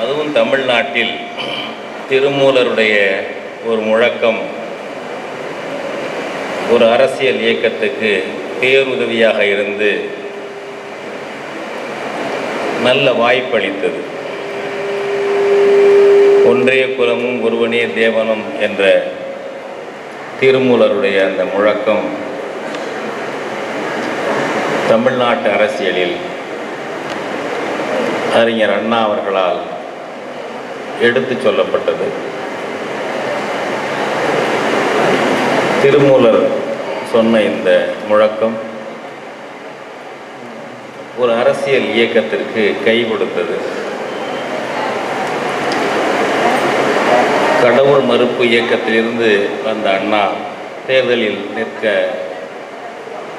அதுவும் தமிழ்நாட்டில் திருமூலருடைய ஒரு முழக்கம். ஒரு அரசியல் இயக்கத்துக்கு பேருதவியாக இருந்து நல்ல வாய்ப்பளித்தது. ஒன்றே குலமும் ஒருவனே தேவனும் என்ற திருமூலருடைய அந்த முழக்கம் தமிழ்நாட்டு அரசியலில் அறிஞர் அண்ணா அவர்களால் எடுத்து சொல்லப்பட்டது. திருமூலர் சொன்ன இந்த முழக்கம் ஒரு அரசியல் இயக்கத்திற்கு கை கொடுத்தது. கடவுள் மறுப்பு இயக்கத்திலிருந்து வந்த அண்ணா தேர்தலில் நிற்க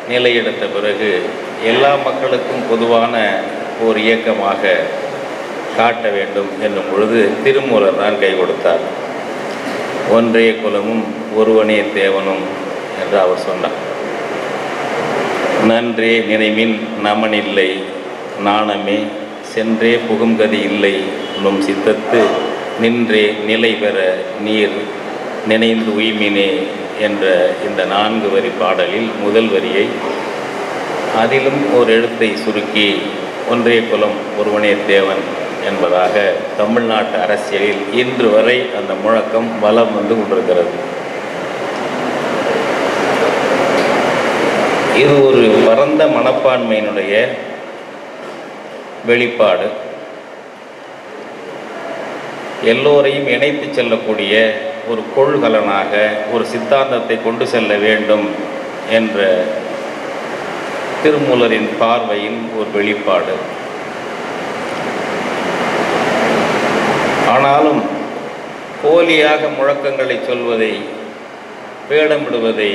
நிலையெடுத்த பிறகு எல்லா மக்களுக்கும் பொதுவான ஒரு இயக்கமாக காட்ட வேண்டும் என்னும் பொழுது திருமூலர் தான் கை கொடுத்தார். ஒன்றே குலமும் ஒருவனே தேவனும் என்று அவர் சொன்னார். நன்றே நினைவின் நமனில்லை நாணமே சென்றே புகும்கதி இல்லை நும் சித்தத்து நின்றே நிலை பெற நீர் நினைந்து உய்மினே என்ற இந்த நான்கு வரி பாடலில் முதல் வரியை அதிலும் ஒரு எழுத்தை சுருக்கி ஒன்றே குலம் ஒருவனே தேவன் என்பதாக தமிழ்நாட்டு அரசியலில் இன்று வரை அந்த முழக்கம் வலம் வந்து கொண்டிருக்கிறது. இது ஒரு பரந்த மனப்பான்மையினுடைய வெளிப்பாடு. எல்லோரையும் இணைத்து செல்லக்கூடிய ஒரு கொள்கலனாக ஒரு சித்தாந்தத்தை கொண்டு செல்ல வேண்டும் என்ற திருமூலரின் பார்வையின் ஒரு வெளிப்பாடு. ஆனாலும் போலியாக முழக்கங்களை சொல்வதை பேடமிடுவதை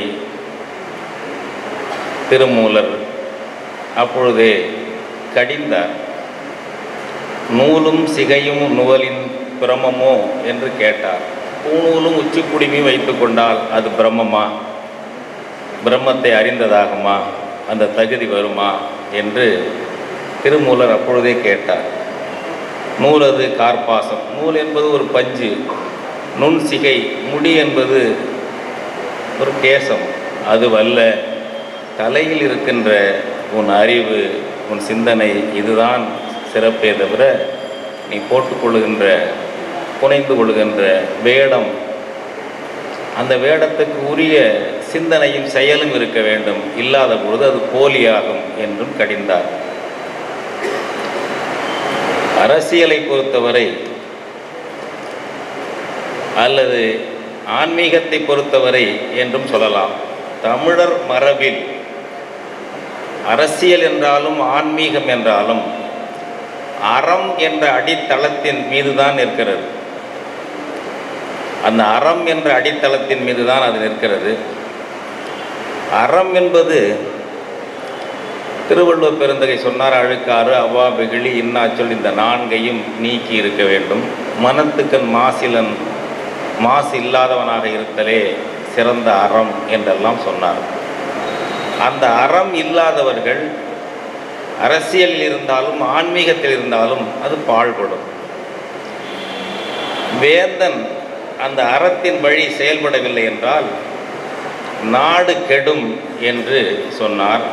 திருமூலர் அப்பொழுதே கடிந்தார். நூலும் சிகையும் நுவலின் பிரமமோ என்று கேட்டார். பூநூலும் உச்சிக்குடிமையும் வைத்து கொண்டால் அது பிரம்மமா பிரம்மத்தை அறிந்ததாகுமா? அந்த தகுதி வருமா? என்று திருமூலர் அப்பொழுதே கேட்டார். நூலது கார்பாசம். நூல் என்பது ஒரு பஞ்சு. நுண் சிகை முடி என்பது ஒரு கேசம். அதுவல்ல தலையில் இருக்கின்ற உன் அறிவு உன் சிந்தனை இதுதான் சிறப்பே தவிர நீ போட்டுக்கொள்கின்ற புனைந்து கொள்கின்ற வேடம். அந்த வேடத்துக்கு உரிய சிந்தனையும் செயலும் இருக்க வேண்டும். இல்லாத பொழுது அது போலியாகும் என்றும் கடிந்தார். அரசியலை பொறுத்தவரை அல்லது ஆன்மீகத்தை பொறுத்தவரை என்றும் சொல்லலாம். தமிழர் மரபில் அரசியல் என்றாலும் ஆன்மீகம் என்றாலும் அறம் என்ற அடித்தளத்தின் மீதுதான் இருக்கிறது அந்த அறம் என்ற அடித்தளத்தின் மீதுதான் அது நிற்கிறது. அறம் என்பது திருவள்ளுவர் பெருந்தகை சொன்னார் அழுக்காறு அவ்வா வெகுளி இன்னாச்சொல் இந்த நான்கையும் நீக்கி இருக்க வேண்டும். மனத்துக்கன் மாசிலன் மாசு இல்லாதவனாக இருத்தலே சிறந்த அறம் என்றெல்லாம் சொன்னார். அந்த அறம் இல்லாதவர்கள் அரசியலில் இருந்தாலும் ஆன்மீகத்தில் இருந்தாலும் அது பாழ்படும். வேந்தன் அந்த அறத்தின் வழி செயல்படவில்லை என்றால் நாடு கெடும் என்று சொன்னார்.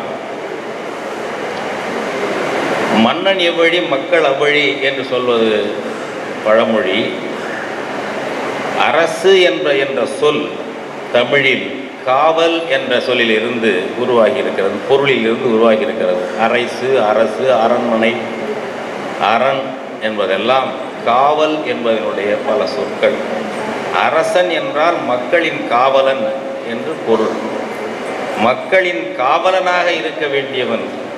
மன்னன் எவ்வழி மக்கள் அவ்வழி என்று சொல்வது பழமொழி. அரசு என்ற என்ற சொல் தமிழில் காவல் என்ற சொல்லில் இருந்து உருவாகி இருக்கிறது பொருளில் இருந்து உருவாகி இருக்கிறது அரைசு அரசு அரண்மனை அரண் என்பதெல்லாம் காவல் என்பதனுடைய பல சொற்கள். அரசன் என்றால் மக்களின் காவலன் என்று பொருள். மக்களின் காவலனாக இருக்க வேண்டியவன்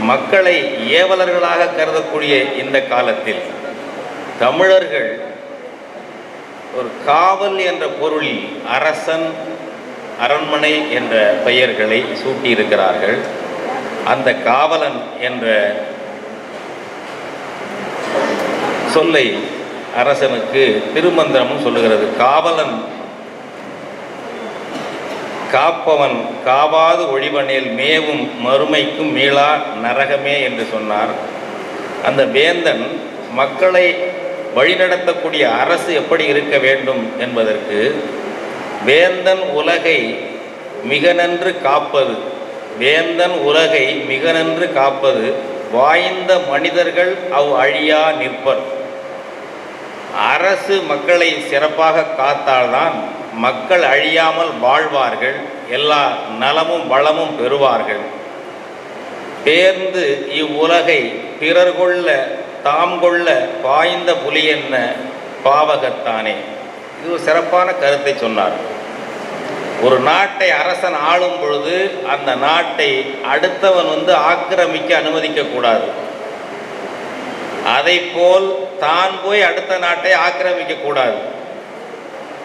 மக்களை ஏவலர்களாக கருதக்கூடிய இந்த காலத்தில் தமிழர்கள் ஒரு காவல் என்ற பொருளில் அரசன் அரண்மனை என்ற பெயர்களை சூட்டியிருக்கிறார்கள். அந்த காவலன் என்ற சொல்லை அரசனுக்கு திருமந்திரமும் சொல்லுகிறது. காவலன் காப்பவன் காவாது ஒழிவனில் மேவும் மறுமைக்கும் மீளா நரகமே என்று சொன்னார். அந்த வேந்தன் மக்களை வழிநடத்தக்கூடிய அரசு எப்படி இருக்க வேண்டும் என்பதற்கு வேந்தன் உலகை மிக நன்று காப்பது வேந்தன் உலகை மிக நன்று காப்பது வாய்ந்த மனிதர்கள் அவ் அழியா நிற்பர். அரசு மக்களை சிறப்பாக காத்தால்தான் மக்கள் அழியாமல் வாழ்வார்கள் எல்லா நலமும் வளமும் பெறுவார்கள். பேர்ந்து இவ்வுலகை பிறர் கொள்ள தாம் கொள்ள பாய்ந்த புலி என்ன? பாவகத்தானே. இது ஒரு சிறப்பான கருத்தை சொன்னார். ஒரு நாட்டை அரசன் ஆளும் பொழுது அந்த நாட்டை அடுத்தவன் வந்து ஆக்கிரமிக்க அனுமதிக்க கூடாது அதை போல் தான் போய் அடுத்த நாட்டை ஆக்கிரமிக்க கூடாது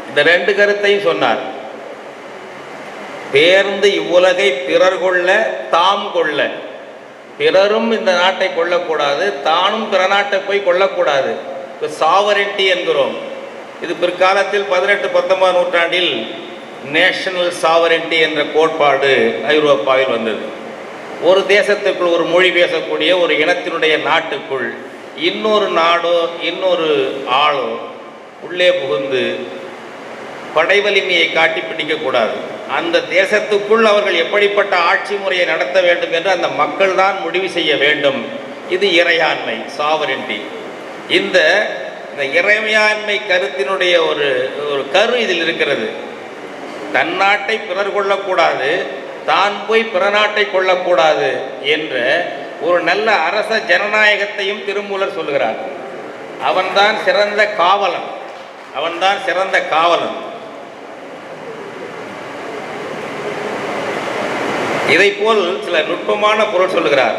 இந்த ரெண்டு கருத்தையும் சொன்னார். பேர்ந்து இவ்வுலகை பிறர் கொள்ள தாம் கொள்ள. பிறரும் இந்த நாட்டை கொள்ளக்கூடாது தானும் பிற நாட்டை போய் கொள்ளக்கூடாது. இப்போ சாவரண்டி என்கிறோம். இது பிற்காலத்தில் பதினெட்டு பத்தொன்பதாம் நூற்றாண்டில் நேஷனல் சாவரண்டி என்ற கோட்பாடு ஐரோப்பாவில் வந்தது. ஒரு தேசத்துக்குள் ஒரு மொழி பேசக்கூடிய ஒரு இனத்தினுடைய நாட்டுக்குள் இன்னொரு நாடோ இன்னொரு ஆளோ உள்ளே புகுந்து படை வலிமையை காட்டி பிடிக்கக்கூடாது அந்த தேசத்துக்குள் அவர்கள் எப்படிப்பட்ட ஆட்சி முறையை நடத்த வேண்டும் என்று அந்த மக்கள் தான் முடிவு செய்ய வேண்டும். இது இறையாண்மை சாவரண்டி இந்த இந்த இறைமையாண்மை கருத்தினுடைய ஒரு ஒரு கரு இதில் இருக்கிறது. தன் நாட்டை பிறர் கொள்ளக்கூடாது தான் போய் பிற நாட்டை கொள்ளக்கூடாது என்ற ஒரு நல்ல அரச ஜனநாயகத்தையும் திருமூலர் சொல்லுகிறார் அவன்தான் சிறந்த காவலன். அவன்தான் சிறந்த காவலன். இதை போல் சில நுட்பமான பொருள் சொல்லுகிறார்.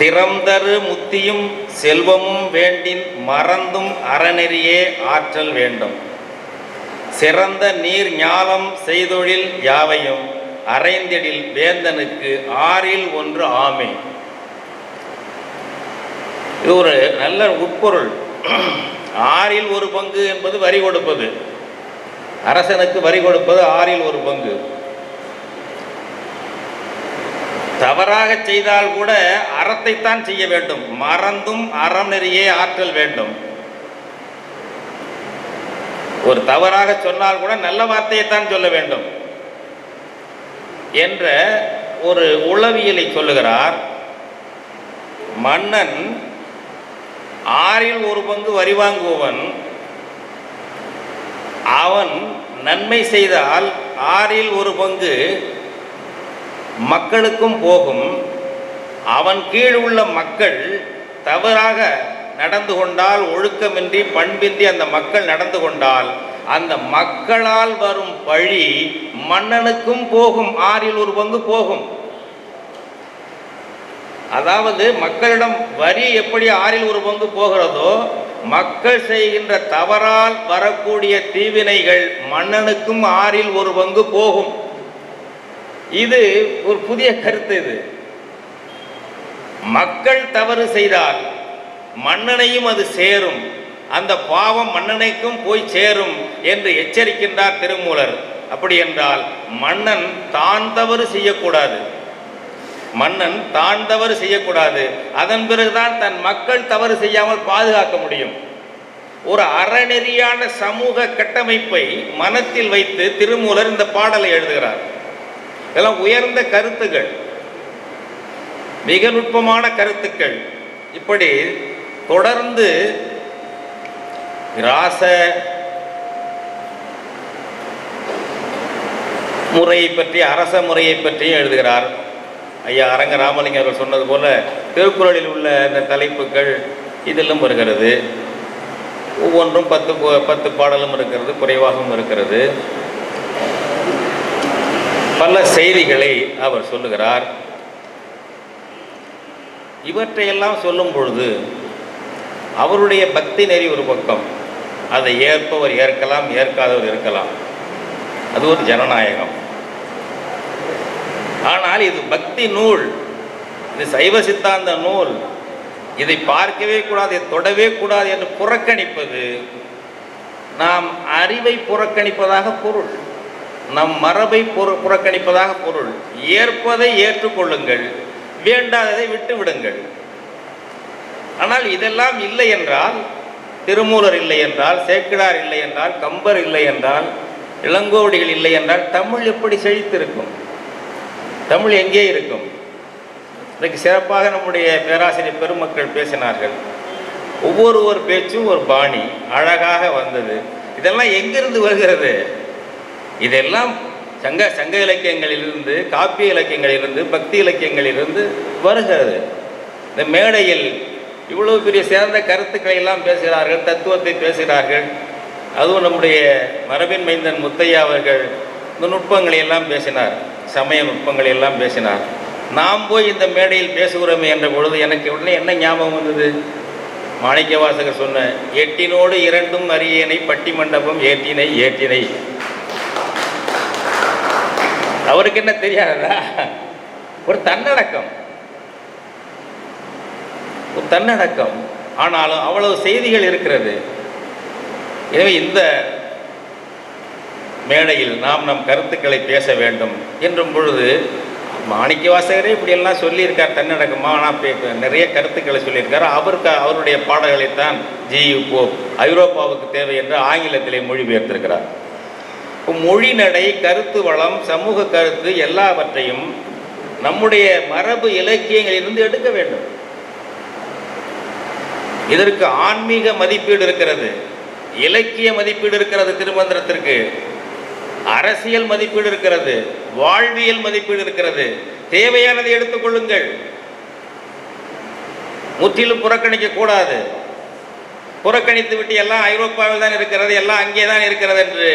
திறந்தரு முத்தியும் செல்வமும் வேண்டின் மறந்தும் அறநெறியே ஆற்றல் வேண்டும். சிறந்த நீர் ஞாலம் செய்தொழில் யாவையும் அரைந்திடில் வேந்தனுக்கு ஆறில் ஒன்று ஆமை. இது ஒரு நல்ல உட்பொருள். ஆறில் ஒரு பங்கு என்பது வரி கொடுப்பது. அரசனுக்கு வரி கொடுப்பது ஆறில் ஒரு பங்கு. தவறாக செய்தால் கூட அறத்தைத்தான் செய்ய வேண்டும். மறந்தும் அறம் நெறியே ஆற்றல் வேண்டும். ஒரு தவறாக சொன்னால் கூட நல்ல வார்த்தையைத்தான் சொல்ல வேண்டும். என்ற ஒரு உளவியலை சொல்லுகிறார். மன்னன் ஆறில் ஒரு பங்கு வரி வாங்குபவன். அவன் நன்மை செய்தால் ஆறில் ஒரு பங்கு மக்களுக்கும் போகும். அவன் கீழ் உள்ள மக்கள் தவறாக நடந்து கொண்டால் ஒழுக்கமின்றி பண்பின்றி அந்த மக்கள் நடந்து கொண்டால் அந்த மக்களால் வரும் பழி மன்னனுக்கும் போகும் ஆறில் ஒரு பங்கு போகும். அதாவது மக்களிடம் வரி எப்படி ஆறில் ஒரு பங்கு போகிறதோ மக்கள் செய்கின்ற தவறால் வரக்கூடிய தீவினைகள் மன்னனுக்கும் ஆறில் ஒரு பங்கு போகும். இது ஒரு புதிய கருத்து இது. மக்கள் தவறு செய்தால் மன்னனையும் அது சேரும். அந்த பாவம் மன்னனைக்கும் போய் சேரும் என்று எச்சரிக்கின்றார் திருமூலர். அப்படி என்றால் மன்னன் தான் தவறு செய்யக்கூடாது. மன்னன் தான் தவறு செய்யக்கூடாது. அதன் பிறகுதான் தன் மக்கள் தவறு செய்யாமல் பாதுகாக்க முடியும். ஒரு அறநெறியான சமூக கட்டமைப்பை மனத்தில் வைத்து திருமூலர் இந்த பாடலை எழுதுகிறார். இதெல்லாம் உயர்ந்த கருத்துகள். மிக நுட்பமான கருத்துக்கள். இப்படி தொடர்ந்து ராச முறையை பற்றி அரச முறையை பற்றியும் எழுதுகிறார். ஐயா அரங்க ராமலிங்க அவர்கள் சொன்னது போல திருக்குறளில் உள்ள இந்த தலைப்புகள் இதிலும் வருகிறது. ஒவ்வொன்றும் பத்து பத்து பாடலும் இருக்கிறது குறைவாகவும் இருக்கிறது. பல செய்திகளை அவர் சொல்லுகிறார். இவற்றையெல்லாம் சொல்லும் பொழுது அவருடைய பக்தி நெறி ஒரு பக்கம். அதை ஏற்பவர் ஏற்கலாம் ஏற்காதவர் இருக்கலாம். அது ஒரு ஜனநாயகம். ஆனால் இது பக்தி நூல். இது சைவ சித்தாந்த நூல். இதை பார்க்கவே கூடாது இதை தொடவே கூடாது என்று புறக்கணிப்பது நாம் அறிவை புறக்கணிப்பதாக பொருள். நம் மரபை புற- புறக்கணிப்பதாக பொருள். ஏற்பதை ஏற்றுக்கொள்ளுங்கள். வேண்டாததை விட்டு விடுங்கள் ஆனால் இதெல்லாம் இல்லை என்றால் திருமூலர் இல்லை என்றால் சேக்கிடார் இல்லை என்றால் கம்பர் இல்லை என்றால் இளங்கோவடிகள் இல்லை என்றால் தமிழ் எப்படி செழித்திருக்கும்? தமிழ் எங்கே இருக்கும்? இன்றைக்கு சிறப்பாக நம்முடைய பேராசிரியர் பெருமக்கள் பேசினார்கள். ஒவ்வொரு ஒரு பேச்சும் ஒரு பாணி. அழகாக வந்தது. இதெல்லாம் எங்கிருந்து வருகிறது? இதெல்லாம் சங்க சங்க இலக்கியங்களிலிருந்து காப்பிய இலக்கியங்களிலிருந்து பக்தி இலக்கியங்களிலிருந்து வருகிறது. இந்த மேடையில் இவ்வளவு பெரிய சிறந்த கருத்துக்களை எல்லாம் பேசுகிறார்கள் தத்துவத்தை பேசுகிறார்கள். அதுவும் நம்முடைய மரபின் மைந்தன் முத்தையா அவர்கள் இந்த நுட்பங்களை எல்லாம் பேசினார் சமய நுட்பங்களை எல்லாம் பேசினார். நாம் போய் இந்த மேடையில் பேசுகிறோமே என்ற பொழுது எனக்கு உடனே என்ன ஞாபகம் வந்தது? மாணிக்க வாசகர் சொன்ன எட்டினோடு இரண்டும் அரியணை பட்டி மண்டபம் ஏற்றினை ஏற்றினை. அவருக்கு என்ன தெரியாததா? ஒரு தன்னடக்கம். ஒரு தன்னடக்கம். ஆனாலும் அவ்வளவு செய்திகள் இருக்கிறது. எனவே இந்த மேடையில் நாம் நம் கருத்துக்களை பேச வேண்டும் என்றும் பொழுது மாணிக்க வாசகரே இப்படியெல்லாம் சொல்லியிருக்கார் தன்னடக்கமாக ஆனால் பே- நிறைய கருத்துக்களை சொல்லியிருக்கார். அவருக்கு அவருடைய பாடல்களைத்தான் ஜி போப் ஐரோப்பாவுக்கு தேவை என்று ஆங்கிலத்திலே மொழிபெயர்த்திருக்கிறார். மொழி நடை கருத்து வளம் சமூக கருத்து எல்லாவற்றையும் நம்முடைய மரபு இலக்கியங்களிலிருந்து எடுக்க வேண்டும். இதற்கு ஆன்மீக மதிப்பீடு இருக்கிறது இலக்கிய மதிப்பீடு இருக்கிறது திருமந்திரத்திற்கு அரசியல் மதிப்பீடு இருக்கிறது வாழ்வியல் மதிப்பீடு இருக்கிறது. தேவையானதை எடுத்துக்கொள்ளுங்கள் முற்றிலும் புறக்கணிக்க கூடாது. புறக்கணித்து விட்டு எல்லாம் ஐரோப்பாவில் தான் இருக்கிறது எல்லாம் அங்கே தான் இருக்கிறது என்று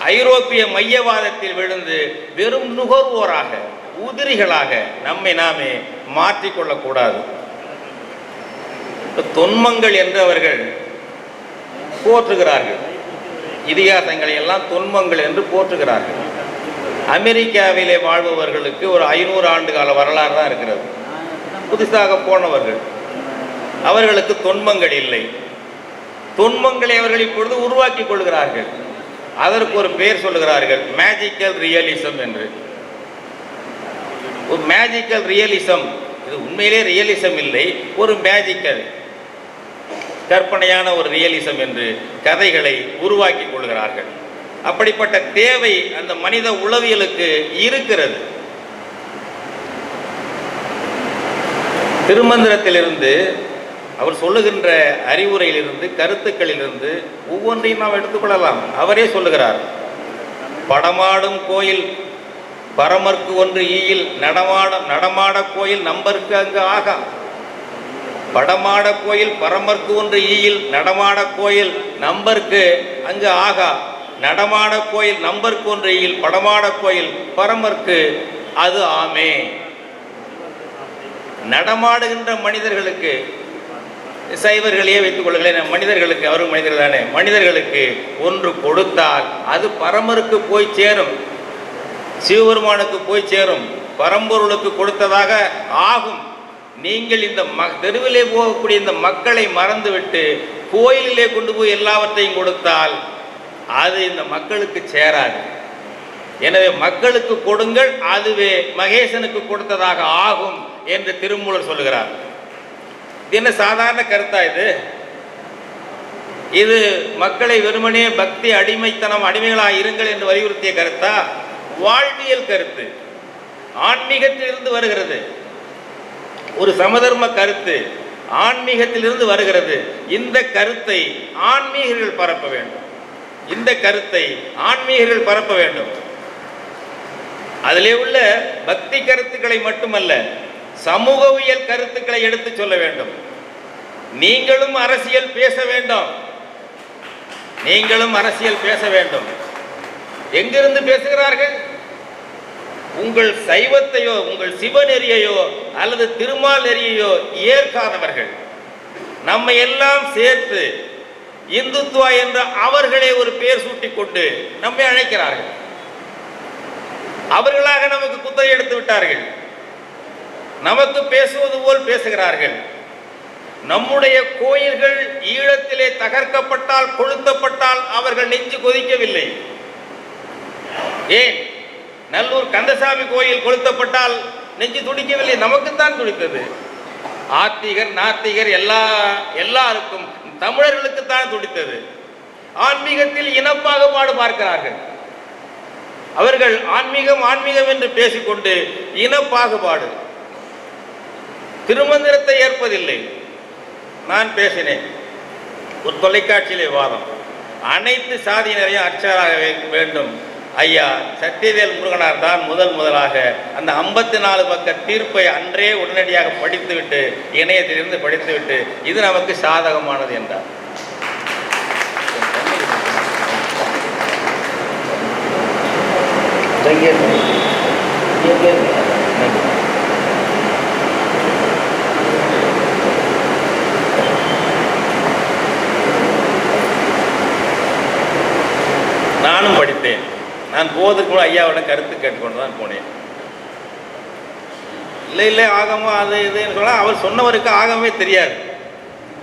ஐரோப்பிய மையவாதத்தில் விழுந்து வெறும் நுகர்வோராக உதிரிகளாக நம்மை நாமே மாற்றிக்கொள்ளக்கூடாது. தொன்மங்கள் என்று அவர்கள் போற்றுகிறார்கள். இதிகாசங்களை எல்லாம் தொன்மங்கள் என்று போற்றுகிறார்கள். அமெரிக்காவிலே வாழ்பவர்களுக்கு ஒரு ஐநூறு ஆண்டு கால வரலாறு தான் இருக்கிறது. புதுசாக போனவர்கள் அவர்களுக்கு தொன்மங்கள் இல்லை. தொன்மங்களை அவர்கள் இப்பொழுது உருவாக்கி கொள்கிறார்கள். அதற்கு ஒரு பெயர் சொல்லுகிறார்கள் மேஜிக்கல் ரியலிசம் என்று. ஒரு மேஜிக்கல் ரியலிசம் இது உண்மையிலே ரியலிசம் இல்லை ஒரு மேஜிக்கல் கற்பனையான ஒரு ரியலிசம் என்று கதைகளை உருவாக்கி கொள்கிறார்கள். அப்படிப்பட்ட தேவை அந்த மனித உளவியலுக்கு இருக்கிறது. திருமந்திரத்திலிருந்து அவர் சொல்லுகின்ற அறிவுரையிலிருந்து கருத்துக்களிலிருந்து ஒவ்வொன்றையும் நாம் எடுத்துக்கொள்ளலாம். அவரே சொல்லுகிறார் படமாடும் கோயில் பரமர்க்கு ஒன்று ஈயில் நடமாட நடமாட கோயில் நம்பருக்கு அங்கு ஆகா. படமாட கோயில் பரமர்க்கு ஒன்று ஈயில் நடமாட கோயில் நம்பருக்கு அங்கு ஆகா. நடமாட கோயில் நம்பருக்கு ஒன்று ஈயில் படமாட கோயில் பரமர்க்கு அது ஆமே. நடமாடுகின்ற மனிதர்களுக்கு சைவர்களையே வைத்துக் கொள்ளுங்களேன். மனிதர்களுக்கு அவரும் மனிதர்கள் தானே. மனிதர்களுக்கு ஒன்று கொடுத்தால் அது பரமருக்கு போய் சேரும். சிவபெருமானுக்கு போய் சேரும். பரம்பொருளுக்கு கொடுத்ததாக ஆகும். நீங்கள் இந்த ம தெருவிலே போகக்கூடிய இந்த மக்களை மறந்துவிட்டு கோயிலிலே கொண்டு போய் எல்லாவற்றையும் கொடுத்தால் அது இந்த மக்களுக்கு சேராது. எனவே மக்களுக்கு கொடுங்கள் அதுவே மகேசனுக்கு கொடுத்ததாக ஆகும் என்று திருமூலர் சொல்லுகிறார். இது என்ன சாதாரண கருத்தா இது? இது மக்களை வெறுமனே பக்தி அடிமைத்தனம் அடிமைகளாக இருங்கள் என்று வலியுறுத்திய கருத்தா? வாழ்வியல் கருத்து. ஆன்மீகத்திலிருந்து வருகிறது. ஒரு சமதர்ம கருத்து ஆன்மீகத்திலிருந்து வருகிறது. இந்த கருத்தை ஆன்மீகர்கள் பரப்ப வேண்டும். இந்த கருத்தை ஆன்மீகர்கள் பரப்ப வேண்டும். அதிலே உள்ள பக்தி கருத்துக்களை மட்டுமல்ல சமூகவியல் கருத்துக்களை எடுத்து சொல்ல வேண்டும். நீங்களும் அரசியல் பேச வேண்டும். நீங்களும் அரசியல் பேச வேண்டும். எங்கிருந்து பேசுகிறார்கள்? உங்கள் சைவத்தையோ உங்கள் சிவநெறியையோ அல்லது திருமால் நெறியையோ ஏற்காதவர்கள். நம்ம எல்லாம் சேர்த்து இந்துத்துவா என்ற அவர்களே ஒரு பெயர் சூட்டி கொண்டு நம்மை அழைக்கிறார்கள். அவர்களாக நமக்கு குத்தகை எடுத்து விட்டார்கள். நமக்கு பேசுவது போல் பேசுகிறார்கள். நம்முடைய கோயில்கள் ஈழத்திலே தகர்க்கப்பட்டால் கொளுத்தப்பட்டால் அவர்கள் நெஞ்சு கொதிக்கவில்லை. ஏன்? நல்லூர் கந்தசாமி கோயில் கொளுத்தப்பட்டால் நெஞ்சு துடிக்கவில்லை. நமக்குத்தான் துடித்தது. ஆத்திகர் நாத்திகர் எல்லா எல்லாருக்கும் தமிழர்களுக்கு தான் துடித்தது. ஆன்மீகத்தில் இனப்பாகுபாடு பார்க்கிறார்கள். அவர்கள் ஆன்மீகம் ஆன்மீகம் என்று பேசிக்கொண்டு இனப்பாகுபாடு திருமந்திரத்தை ஏற்பதில்லை. நான் பேசினேன். ஒரு தொலைக்காட்சியிலே வாதம். அனைத்து சாதியினரையும் அர்ச்சராக வே- வேண்டும். ஐயா சத்தியவேல் முருகனார் தான் முதல் முதலாக அந்த ஐம்பத்தி நாலு பக்க தீர்ப்பை அன்றே உடனடியாக படித்துவிட்டு இணையத்திலிருந்து படித்துவிட்டு இது நமக்கு சாதகமானது என்றார். நானும் படித்தேன் நான் போவதற்கு கூட ஐயாவோட கருத்து கேட்டுக்கொண்டு தான் போனேன். இல்லை இல்லை ஆகமம் அது இதுன்னு சொன்னால் அவர் சொன்னவருக்கு ஆகமே தெரியாது.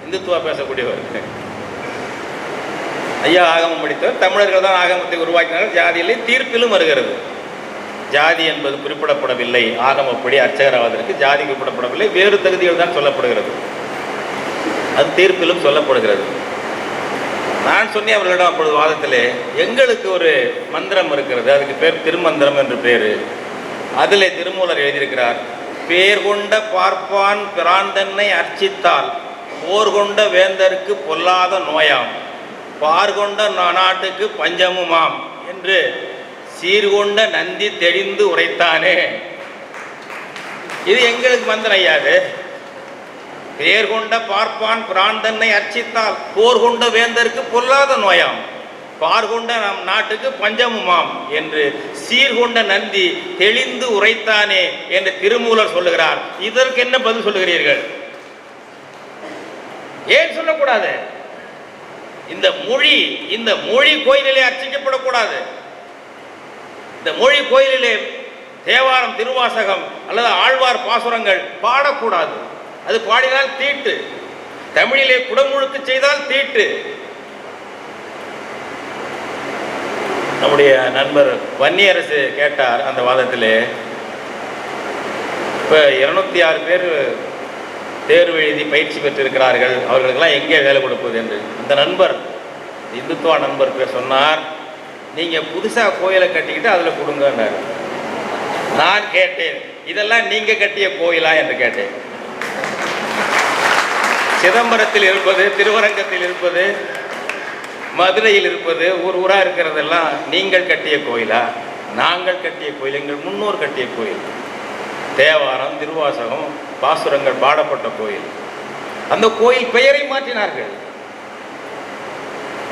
இந்துத்துவா பேசக்கூடியவர். ஐயா ஆகமம் படித்தவர். தமிழர்கள் தான் ஆகமத்தை உருவாக்கினார்கள். ஜாதியிலே தீர்ப்பிலும் வருகிறது. ஜாதி என்பது குறிப்பிடப்படவில்லை. ஆகமப்படி அர்ச்சகராவதற்கு ஜாதி குறிப்பிடப்படவில்லை. வேறு தகுதிகள் தான் சொல்லப்படுகிறது. அது தீர்ப்பிலும் சொல்லப்படுகிறது. நான் சொன்னேன் அவர்களிடம் அப்பொழுது வாதத்திலே எங்களுக்கு ஒரு மந்திரம் இருக்கிறது அதுக்கு பேர் திருமந்திரம் என்று பேர். அதில் திருமூலர் எழுதியிருக்கிறார் பேர் கொண்ட பார்ப்பான் பிராந்தன்னை அர்ச்சித்தால் போர் கொண்ட வேந்தருக்கு பொல்லாத நோயாம் பார் கொண்ட நாட்டுக்கு பஞ்சமுமாம் என்று சீர்கொண்ட நந்தி தெளிந்து உரைத்தானே. இது எங்களுக்கு மந்திரம் ஐயாது பேர் கொண்ட பார்ப்பான் பிராந்தன்னை அர்ச்சித்தால் போர் கொண்ட வேந்தருக்கு பொல்லாத நோயாம். பார்கொண்ட நம் நாட்டுக்கு பஞ்சமுமாம் என்று சீர்கொண்ட நந்தி தெளிந்து உரைத்தானே என்று திருமூலர் சொல்லுகிறார். இதற்கு என்ன பதில் சொல்லுகிறீர்கள்? ஏன் சொல்லக்கூடாது? இந்த மொழி இந்த மொழி கோயிலிலே அர்ச்சிக்கப்படக்கூடாது. இந்த மொழி கோயிலிலே தேவாரம் திருவாசகம் அல்லது ஆழ்வார் பாசுரங்கள் பாடக்கூடாது. அது பாடினால் தீட்டு. தமிழிலே குடமுழுக்கு செய்தால் தீட்டு. நம்முடைய நண்பர் வன்னியரசு கேட்டார் அந்த வாதத்திலே. இப்போ இருநூத்தி ஆறு பேர் தேர்வு எழுதி பயிற்சி பெற்றிருக்கிறார்கள். அவர்களுக்கெல்லாம் எங்கே வேலை கொடுப்பது என்று. அந்த நண்பர் இந்துத்துவா நண்பர் பேர் சொன்னார் நீங்கள் புதுசாக கோயிலை கட்டிக்கிட்டு அதில் கொடுங்கன்னார். நான் கேட்டேன். இதெல்லாம் நீங்கள் கட்டிய கோயிலா? என்று கேட்டேன். சிதம்பரத்தில் இருப்பது திருவரங்கத்தில் இருப்பது மதுரையில் இருப்பது ஊர் ஊராக இருக்கிறதெல்லாம் நீங்கள் கட்டிய கோயிலா? நாங்கள் கட்டிய கோயில் எங்கள் முன்னோர் கட்டிய கோயில். தேவாரம் திருவாசகம் பாசுரங்கள் பாடப்பட்ட கோயில். அந்த கோயில் பெயரை மாற்றினார்கள்.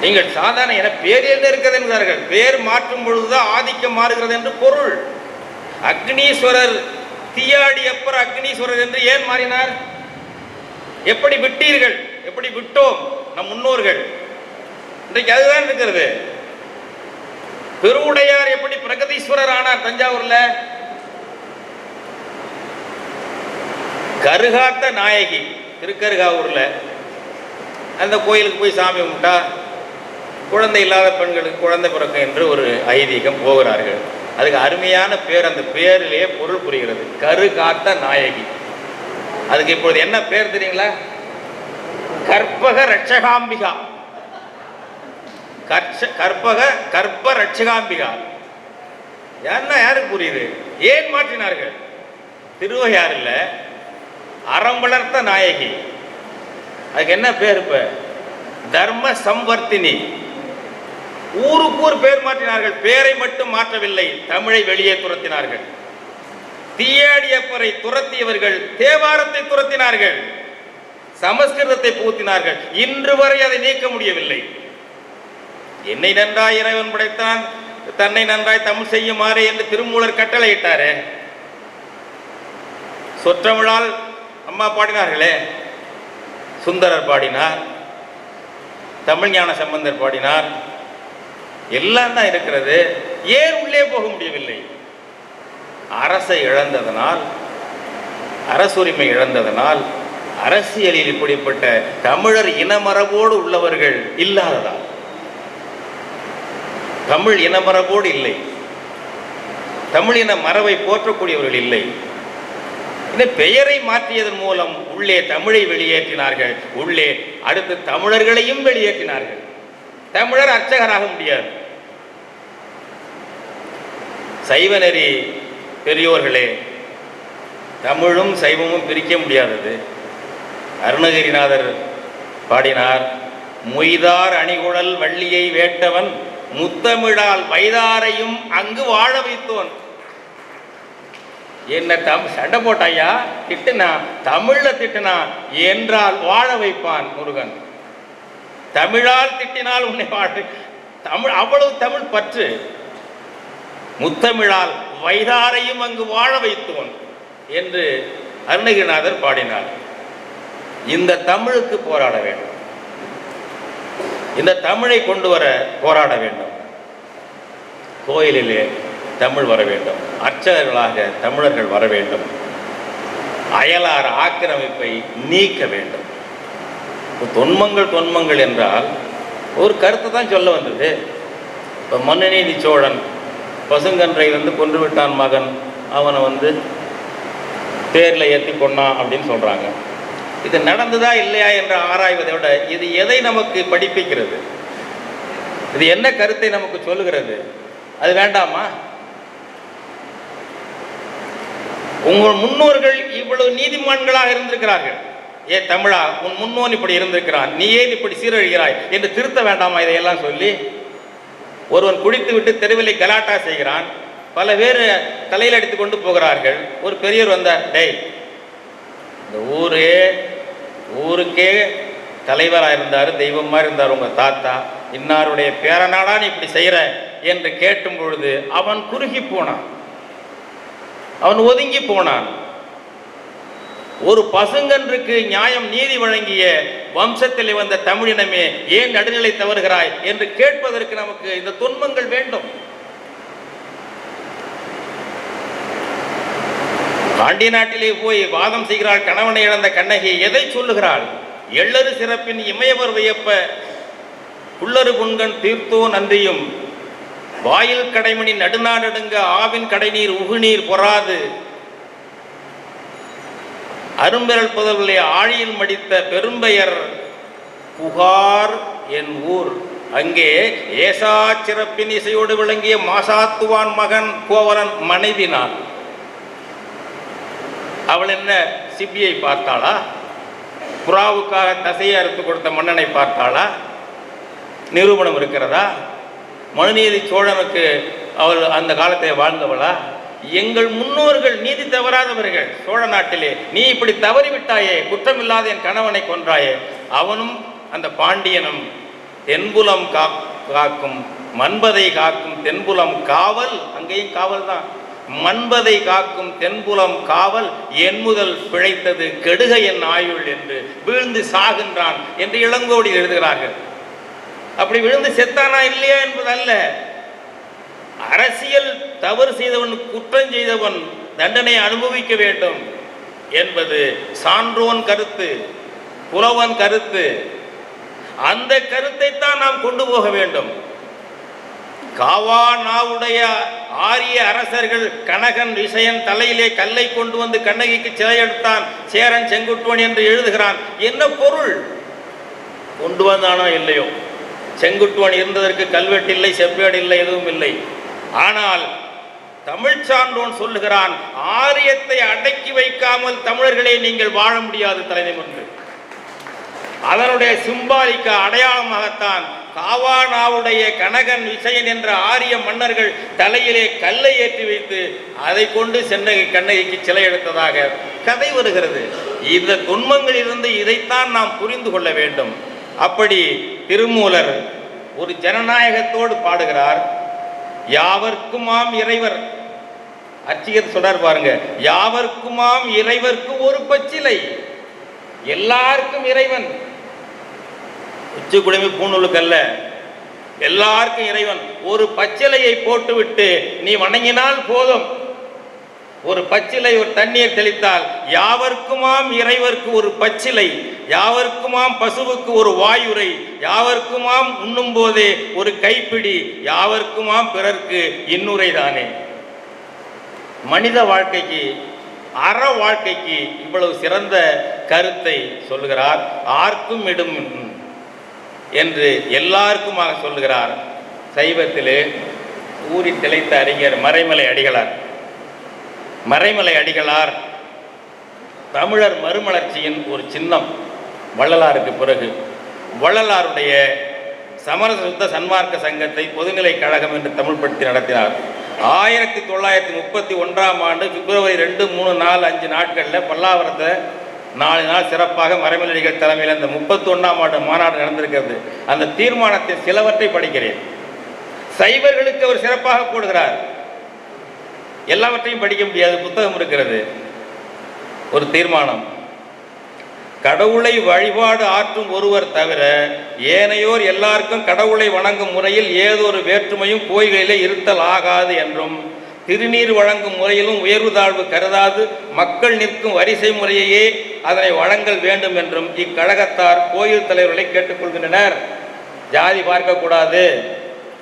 நீங்கள் சாதாரண என பேர் என்ன இருக்கிறது என்கிறார்கள். பேர் மாற்றும் பொழுதுதான் ஆதிக்கம் மாறுகிறது என்று பொருள். அக்னீஸ்வரர் தீயாடியப்பர் அக்னீஸ்வரர் என்று ஏன் மாறினார்? எப்படி விட்டீர்கள்? எப்படி விட்டோம்? நம் முன்னோர்கள். இன்றைக்கு அதுதான் இருக்கிறது. பெருவுடையார் எப்படி பிரகதீஸ்வரர் ஆனார் தஞ்சாவூர்ல? கருகாத்த நாயகி திருக்கருகாவூர்ல. அந்த கோயிலுக்கு போய் சாமி கும்பிட்டா குழந்தை இல்லாத பெண்களுக்கு குழந்தை பிறக்கும் என்று ஒரு ஐதீகம் போகிறார்கள். அதுக்கு அருமையான பேர் அந்த பேரிலேயே பொருள் புரிகிறது. கருகாத்த நாயகி. அதுக்கு இப்போது என்ன பேர் தெரியுங்களா? கற்பக ரட்சகாம்பிகா. கர்ச்ச கற்பக கற்ப ரட்சகாம்பிகா. யாருன்னா யாருக்கு புரியுது? ஏன் மாற்றினார்கள்? திருவையாறு இல்ல. அறம் வளர்த்த நாயகி. அதுக்கு என்ன பேர் இப்ப? தர்ம சம்வர்த்தினி. ஊருக்கு ஊர் பேர் மாற்றினார்கள். பேரை மட்டும் மாற்றவில்லை. தமிழை வெளியே துரத்தினார்கள். தீயாடியப்பரை துரத்தியவர்கள் தேவாரத்தை துரத்தினார்கள். சமஸ்கிருதத்தை பூத்தினார்கள் இன்று வரை அதை நீக்க முடியவில்லை. என்னை நன்றாய் இறைவன் படைத்தான் தன்னை நன்றாய் தமிழ் செய்யுமாறு என்று திருமூலர் கட்டளையிட்டாரே. சொற்றமிழால் அம்மா பாடினார்களே சுந்தரர் பாடினார் தமிழ் ஞான சம்பந்தர் பாடினார். எல்லாம் தான் இருக்கிறது. ஏன் உள்ளே போக முடியவில்லை? அரசை இழந்ததனால் அரசுரிமை இழந்ததனால் அரசியலில் இப்படிப்பட்ட தமிழர் இனமரபோடு உள்ளவர்கள் இல்லாததால். தமிழ் இனமரபோடு இல்லை. தமிழ் இன மரபை போற்றக்கூடியவர்கள் இல்லை. இந்த பெயரை மாற்றியதன் மூலம் உள்ளே தமிழை வெளியேற்றினார்கள். உள்ளே அடுத்து தமிழர்களையும் வெளியேற்றினார்கள். தமிழர் அர்ச்சகராக முடியாது. சைவநெறி பெரியோர்களே தமிழும் சைவமும் பிரிக்க முடியாதது. அருணகிரிநாதர் பாடினார் மொய்தார் அணிகுழல் வள்ளியை வேட்டவன் முத்தமிழால் வைதாரையும் அங்கு வாழ வைத்தோன். என்ன தம் சண்டை போட்டாயா? திட்டுனா? தமிழ்ல திட்டுனா? என்றால் வாழ வைப்பான் முருகன். தமிழால் திட்டினால் உன்னை வாழ தமிழ் அவ்வளவு தமிழ் பற்று. முத்தமிழால் வைதாரையும் அங்கு வாழ வைத்தோன் என்று அருணகிரிநாதர் பாடினார். இந்த தமிழுக்கு போராட வேண்டும். இந்த தமிழை கொண்டு வர போராட வேண்டும். கோயிலிலே தமிழ் வர வேண்டும். அர்ச்சகர்களாக தமிழர்கள் வர வேண்டும். அயலார் ஆக்கிரமிப்பை நீக்க வேண்டும். தொன்மங்கள் தொன்மங்கள் என்றால் ஒரு கருத்தை தான் சொல்ல வந்தது. இப்போ மன்னநீதி சோழன் பசுங்கன்றை வந்து கொன்று விட்டான் மகன். அவனை வந்து தேரில் ஏற்றி கொண்டான் அப்படின்னு சொல்கிறாங்க இது நடந்ததா இல்லையா என்று ஆராய்வதை விட இது எதை நமக்கு படிப்பிக்கிறது? இது என்ன கருத்தை நமக்கு சொல்லுகிறது? அது வேண்டாமா? உங்கள் முன்னோர்கள் இவ்வளவு நீதிமான்களாக இருந்திருக்கிறார்கள். ஏ தமிழா உன் முன்னோன் இப்படி இருந்திருக்கிறான். நீ ஏன் இப்படி சீரழிகிறாய்? என்று திருத்த வேண்டாமா இதையெல்லாம் சொல்லி ஒருவன் குடித்து விட்டு தெருவிலை கலாட்டா செய்கிறான். பல பேர் தலையில் அடித்து கொண்டு போகிறார்கள். ஒரு பெரியவர் வந்தார் டேய் இந்த ஊரே ஊருக்கே தலைவராக இருந்தார் தெய்வமாக இருந்தார் உங்கள் தாத்தா. இன்னாருடைய பேரனாடா நீ இப்படி செய்கிற என்று கேட்டும் பொழுது அவன் குறுகி போனான். அவன் ஒதுங்கி போனான். ஒரு பசுங்கன்றுக்கு நியாயம் நீதி வழங்கிய வம்சத்தில் வந்த தமிழினமே ஏன் நடுநிலை தவறுகிறாய் என்று கேட்பதற்கு நமக்கு இந்த துன்பங்கள் வேண்டும். பாண்டிய நாட்டிலே போய் வாதம் செய்கிறாள் கணவனை இழந்த கண்ணகி எதை சொல்லுகிறாள்? எள்ளறு சிறப்பின் இமயவர் வியப்ப புல்லரு குன்கன் தீர்த்தோ நன்றியும். வாயில் கடைமணி நடுநாடடுங்க ஆவின் கடைநீர் உகுநீர் பொறாது. அரும்பெறல் புதல்களை ஆழியில் மடித்த பெரும்பெயர் புகார் என் ஊர். அங்கே ஏசா சிறப்பின் இசையோடு விளங்கிய மாசாத்துவான் மகன் கோவலன் மனைவி நான். அவள் என்ன சிபியை பார்த்தாளா? புறாவுக்காக தசையை அறுத்து கொடுத்த மன்னனை பார்த்தாளா? நிரூபணம் இருக்கிறதா? மனுநீதி சோழனுக்கு அவள் அந்த காலத்தை வாழ்ந்தவளா? எங்கள் முன்னோர்கள் நீதி தவறாதவர்கள். சோழ நாட்டிலே நீ இப்படி தவறிவிட்டாயே குற்றமில்லாத என் கணவனை கொன்றாயே. அவனும் அந்த பாண்டியனும் தென்புலம் கா காக்கும் மண்பதை காக்கும் தென்புலம் காவல் அங்கேயும் காவல் தான் மண்பதை காக்கும் தென்புலம் காவல் என் முதல் பிழைத்தது கெடுக என் ஆயுள் என்று வீழ்ந்து சாகின்றான் என்று இளங்கோடி எழுதுகிறார்கள். அப்படி விழுந்து செத்தானா இல்லையா என்பது அல்ல அரசியல் தவறு செய்தவன் குற்றம் செய்தவன் தண்டனை அனுபவிக்க வேண்டும் என்பது சான்றோன் கருத்து புலவன் கருத்து. அந்த கருத்தை தான் நாம் கொண்டு போக வேண்டும். காவா நாவுடைய ஆரிய அரசர்கள் கனகன் விஷயன் தலையிலே கல்லை கொண்டு வந்து கண்ணகிக்கு சிலை எடுத்தான் சேரன் செங்குட்டுவன் என்று எழுதுகிறான். என்ன பொருள்? கொண்டு வந்தானோ இல்லையோ? செங்குட்டுவன் இருந்ததற்கு கல்வெட்டு இல்லை செப்பேடு இல்லை எதுவும் இல்லை. ஆனால் தமிழ் சான்றோன் சொல்லுகிறான் ஆரியத்தை அடக்கி வைக்காமல் தமிழர்களே நீங்கள் வாழ முடியாது தலைநிமிர்ந்து அதனுடைய சிம்பாலிக்க அடையாளமாகத்தான் காவானாவுடைய கனகன் விசயன் என்ற ஆரிய மன்னர்கள் தலையிலே கல்லை ஏற்றி வைத்து அதை கொண்டு சென்னகை கண்ணகிக்கு சிலை எடுத்ததாக கதை வருகிறது. இந்த துன்பங்களிலிருந்து இதைத்தான் நாம் புரிந்து கொள்ள வேண்டும். அப்படி திருமூலர் ஒரு ஜனநாயகத்தோடு பாடுகிறார். யாவர்க்குமாம் இறைவர். அச்சிகர் சொல்றார் பாருங்க யாவர்க்குமாம் இறைவர்க்கு ஒரு பச்சிலை. எல்லாருக்கும் இறைவன். உச்சி குடமி பூணூலுக்கு அல்ல எல்லாருக்கும் இறைவன். ஒரு பச்சிலையை போட்டுவிட்டு நீ வணங்கினால் போதும். ஒரு பச்சிலை ஒரு தண்ணீர் தெளித்தால் யாவர்க்குமாம் இறைவர்க்கு ஒரு பச்சிலை யாவர்க்குமாம் பசுவுக்கு ஒரு வாயுரை யாவர்க்குமாம் உண்ணும் போதே ஒரு கைப்பிடி யாவர்க்குமாம் பிறர்க்கு இன்னுரை தானே. மனித வாழ்க்கைக்கு அற வாழ்க்கைக்கு இவ்வளவு சிறந்த கருத்தை சொல்லுகிறார். ஆர்க்கும் இடும் என்று எல்லாருக்குமாக சொல்லுகிறார். சைவத்திலே ஊறி திளைத்த அறிஞர் மறைமலை அடிகளார். மறைமலை அடிகளார் தமிழர் மறுமலர்ச்சியின் ஒரு சின்னம் வள்ளலாருக்கு பிறகு. வள்ளலாருடைய சமரச சுத்த சன்மார்க்க சங்கத்தை பொதுநிலை கழகம் என்று தமிழ்படுத்தி நடத்தினார். ஆயிரத்தி தொள்ளாயிரத்தி முப்பத்தி ஒன்றாம் ஆண்டு பிப்ரவரி ரெண்டு மூணு நாலு அஞ்சு நாட்களில் பல்லாவரத்தை நாலு நாள் சிறப்பாக மறைமலடிகள் தலைமையில் அந்த முப்பத்தி ஒன்றாம் ஆண்டு மாநாடு நடந்திருக்கிறது. அந்த தீர்மானத்தில் சிலவற்றை படிக்கிறேன். சைவர்களுக்கு அவர் சிறப்பாக போடுகிறார். எல்லாவற்றையும் படிக்க முடியாது புத்தகம் இருக்கிறது. ஒரு தீர்மானம். கடவுளை வழிபாடு ஆற்றும் ஒருவர் தவிர ஏனையோர் எல்லாருக்கும் கடவுளை வணங்கும் முறையில் ஏதொரு வேற்றுமையும் கோயில்களிலே இருத்தல் ஆகாது என்றும் திருநீர் வழங்கும் முறையிலும் உயர்வு தாழ்வு கருதாது மக்கள் நிற்கும் வரிசை முறையையே அதனை வழங்கல் வேண்டும் என்றும் இக்கழகத்தார் கோயில் தலைவர்களை கேட்டுக்கொள்கின்றனர். ஜாதி பார்க்கக்கூடாது.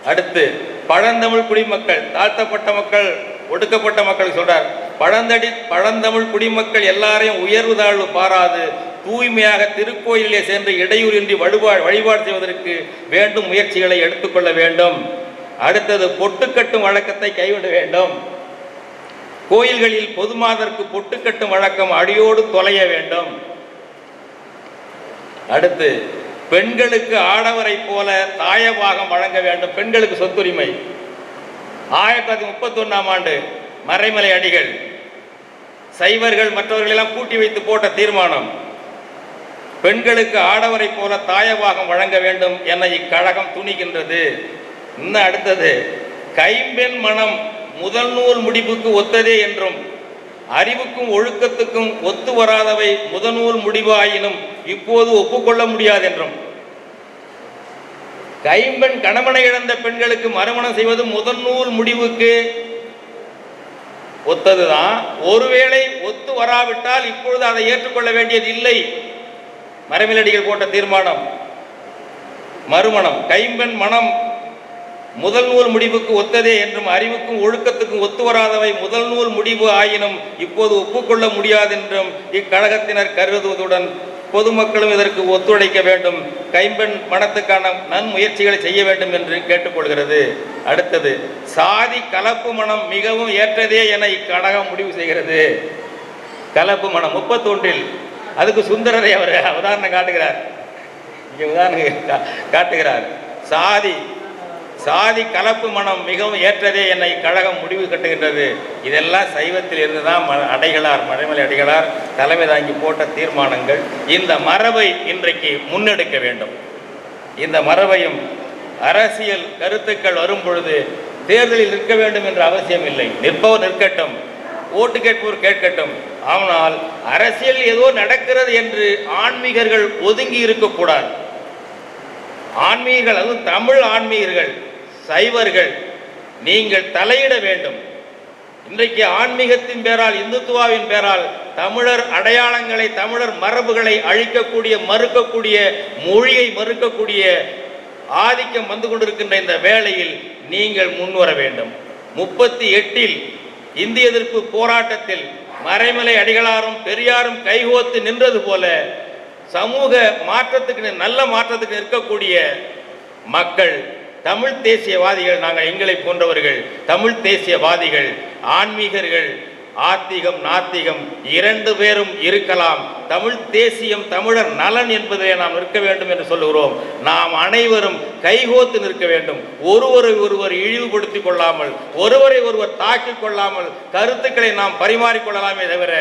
அடுத்து பழந்தமிழ் குடிமக்கள் தாழ்த்தப்பட்ட மக்கள் ஒடுக்கப்பட்ட மக்கள் சொல்றார் பழந்தடி பழந்தமிழ் குடிமக்கள் எல்லாரையும் உயர்வு தாழ்வு பாராது. தூய்மையாக திருக்கோயிலே சேர்ந்து இடையூறின்றி வழிபாடு வழிபாடு செய்வதற்கு வேண்டும் முயற்சிகளை எடுத்துக்கொள்ள வேண்டும். அடுத்தது பொட்டுக்கட்டும் வழக்கத்தை கைவிட வேண்டும். கோயில்களில் பொதுமாதற்கு பொட்டுக்கட்டும் வழக்கம் அடியோடு தொலைய வேண்டும். அடுத்து பெண்களுக்கு ஆடவரை போல தாயபாகம் வழங்க வேண்டும். பெண்களுக்கு சொத்துரிமை. ஆயிரத்தி தொள்ளாயிரத்தி முப்பத்தி ஒன்றாம் ஆண்டு மறைமலை அடிகள் சைவர்கள் மற்றவர்களெல்லாம் கூட்டி வைத்து போட்ட தீர்மானம் பெண்களுக்கு ஆடவரை போல தாயவாகம் வழங்க வேண்டும் என இக்கழகம் துணிகின்றது. இன்னும் அடுத்தது கைம்பெண் மனம் முதல் நூல் முடிவுக்கு ஒத்ததே என்றும் அறிவுக்கும் ஒழுக்கத்துக்கும் ஒத்து வராதவை முதல் நூல் முடிவாயினும் இப்போது ஒப்புக்கொள்ள முடியாது என்றும் கைம்பெண் கணவனை இழந்த பெண்களுக்கு மறுமணம் செய்வது முதல் நூல் முடிவுக்கு ஒத்ததுதான். ஒருவேளை ஒத்து வராவிட்டால் இப்பொழுது அதை ஏற்றுக்கொள்ள வேண்டியது இல்லை. மரமிலடிகள் போட்ட தீர்மானம். மறுமணம். கைம்பெண் மனம் முதல் நூல் முடிவுக்கு ஒத்ததே என்றும் அறிவுக்கும் ஒழுக்கத்துக்கும் ஒத்து வராதவை முதல் நூல் முடிவு ஆயினும் இப்போது ஒப்புக்கொள்ள முடியாதென்றும் இக்கழகத்தினர் கருதுவதுடன் பொதுமக்களும் இதற்கு ஒத்துழைக்க வேண்டும். கைம்பெண் மனத்துக்கான நன்முயற்சிகளை செய்ய வேண்டும் என்று கேட்டுக்கொள்கிறது. அடுத்தது சாதி கலப்பு மனம் மிகவும் ஏற்றதே என இக்கழகம் முடிவு செய்கிறது. கலப்பு மனம் முப்பத்தொன்றில் அதுக்கு சுந்தரரை அவர் உதாரணம் காட்டுகிறார். இங்கே உதாரணம் கா- காட்டுகிறார். சாதி சாதி கலப்பு மனம் மிகவும் ஏற்றதே என்னை கழகம் முடிவு கட்டுகின்றது. இதெல்லாம் சைவத்தில் இருந்து தான் ம- அடைகளார் மழைமலை அடிகளார் தலைமை தாங்கி போட்ட தீர்மானங்கள். இந்த மரபை இன்றைக்கு முன்னெடுக்க வேண்டும். இந்த மரபையும் அரசியல் கருத்துக்கள் வரும் பொழுது தேர்தலில் நிற்க வேண்டும் என்ற அவசியம் இல்லை. நிற்பவர் நிற்கட்டும். ஓட்டு கேட்பவர் கேட்கட்டும். ஆனால் அரசியல் ஏதோ நடக்கிறது என்று ஆன்மீகர்கள் ஒதுங்கி இருக்கக்கூடாது. ஆன்மீகர்கள் அதுவும் தமிழ் ஆன்மீகர்கள் சைவர்கள் நீங்கள் தலையிட வேண்டும். இன்றைக்கு ஆன்மீகத்தின் பேரால் இந்துத்துவாவின் பேரால் தமிழர் அடையாளங்களை தமிழர் மரபுகளை அழிக்கக்கூடிய மறுக்கக்கூடிய மொழியை மறுக்கக்கூடிய ஆதிக்கம் வந்து கொண்டிருக்கின்ற இந்த வேளையில் நீங்கள் முன்வர வேண்டும். முப்பத்தி எட்டில் இந்திய எதிர்ப்பு போராட்டத்தில் மறைமலை அடிகளாரும் பெரியாரும் கைகோத்து நின்றது போல சமூக மாற்றத்துக்கு நல்ல மாற்றத்துக்கு நிற்கக்கூடிய மக்கள் தமிழ் தேசியவாதிகள் நாங்கள் எங்களை போன்றவர்கள் தமிழ் தேசியவாதிகள் ஆன்மீகர்கள் ஆத்திகம் நாத்திகம் இரண்டு பேரும் இருக்கலாம். தமிழ் தேசியம் தமிழர் நலன் என்பதை நாம் நிற்க வேண்டும் என்று சொல்லுகிறோம். நாம் அனைவரும் கைகோத்து நிற்க வேண்டும். ஒருவரை ஒருவர் இழிவுபடுத்திக் கொள்ளாமல் ஒருவரை ஒருவர் தாக்கிக் கொள்ளாமல் கருத்துக்களை நாம் பரிமாறிக்கொள்ளலாமே தவிர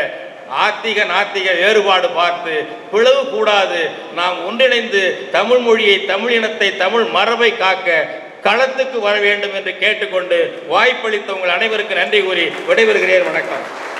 ஆத்திக நாத்திக வேறுபாடு பார்த்து பிளவு கூடாது. நாம் ஒன்றிணைந்து தமிழ் மொழியை தமிழ் இனத்தை தமிழ் மரபை காக்க களத்துக்கு வர வேண்டும் என்று கேட்டுக்கொண்டு வாய்ப்பளித்த உங்கள் அனைவருக்கு நன்றி கூறி விடைபெறுகிறேன். வணக்கம்.